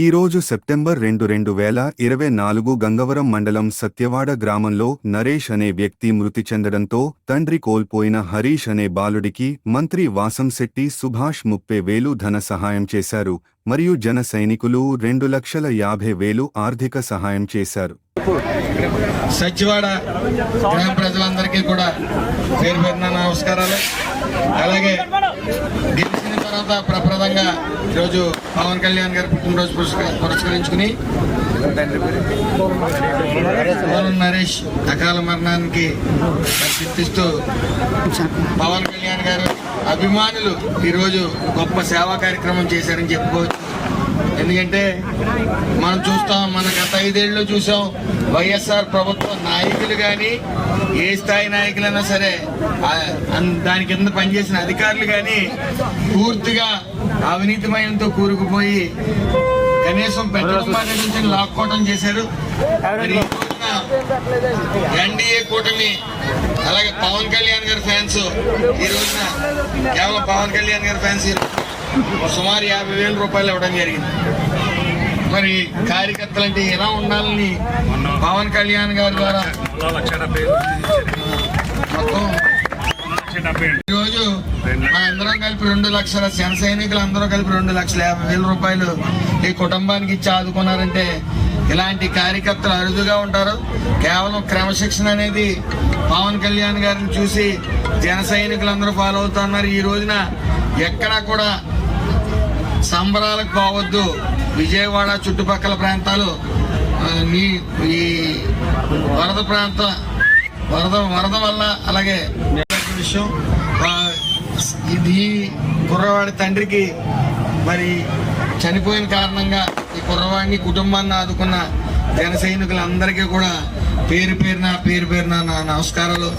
ఈ రోజు సెప్టెంబర్ రెండు రెండు వేల ఇరవై నాలుగు గంగవరం మండలం సత్యవాడ గ్రామంలో నరేష్ అనే వ్యక్తి మృతి చెందడంతో తండ్రి కోల్పోయిన హరీష్ అనే బాలుడికి మంత్రి వాసంశెట్టి సుభాష్ ముప్పై వేలు ధన సహాయం చేశారు మరియు జన సైనికులు రెండు లక్షల యాభై వేలు ఆర్థిక సహాయం చేశారు. సచివాడ గ్రామ ప్రజలందరికీ కూడా పేరు నమస్కారాలు. అలాగే గెలిచిన తర్వాత ప్రప్రదంగా ఈరోజు పవన్ కళ్యాణ్ గారి పుట్టినరోజు పురస్కరించుకుని పవన్ నరేష్ అకాల మరణానికి చింతిస్తూ పవన్ కళ్యాణ్ గారు అభిమానులు ఈరోజు గొప్ప సేవా కార్యక్రమం చేశారని చెప్పుకోవచ్చు. ఎందుకంటే మనం చూస్తాం మన గత ఐదేళ్ళు చూసాం వైఎస్ఆర్ ప్రభుత్వ నాయకులు కానీ ఏ స్థాయి నాయకులైనా సరే దాని కింద పనిచేసిన అధికారులు కానీ పూర్తిగా అవినీతిమయంతో కూరుకుపోయి కనీసం పెట్రోల్ మార్కెట్ నుంచి లాక్కోవడం చేశారు. ఎన్డీఏ కూటమి అలాగే పవన్ కళ్యాణ్ గారి ఫ్యాన్స్ ఈ రోజున కేవలం పవన్ కళ్యాణ్ గారి ఫ్యాన్స్ సుమారు యాభై వేల రూపాయలు ఇవ్వడం జరిగింది. మరి కార్యకర్తలు అంటే ఎలా ఉండాలని పవన్ కళ్యాణ్ గారి ద్వారా? ఈరోజు మనందరం కలిపి రెండు లక్షల జన సైనికులు అందరూ కలిపి రెండు లక్షల యాభై వేల రూపాయలు ఈ కుటుంబానికి ఇచ్చి ఆదుకున్నారంటే ఇలాంటి కార్యకర్తలు అరుదుగా ఉంటారు. కేవలం క్రమశిక్షణ అనేది పవన్ కళ్యాణ్ గారిని చూసి జన సైనికులు అందరూ ఫాలో అవుతున్నారు. ఈ రోజున ఎక్కడా కూడా సంబరాలకు పోవద్దు. విజయవాడ చుట్టుపక్కల ప్రాంతాలు నీ ఈ వరద ప్రాంత వరద వరద వల్ల అలాగే విషయం ఇది కుర్రవాడి తండ్రికి మరి చనిపోయిన కారణంగా ఈ కుర్రవాడిని కుటుంబాన్ని ఆదుకున్న జన సైనికులందరికీ కూడా పేరు పేరున పేరు పేరున నా నమస్కారాలు.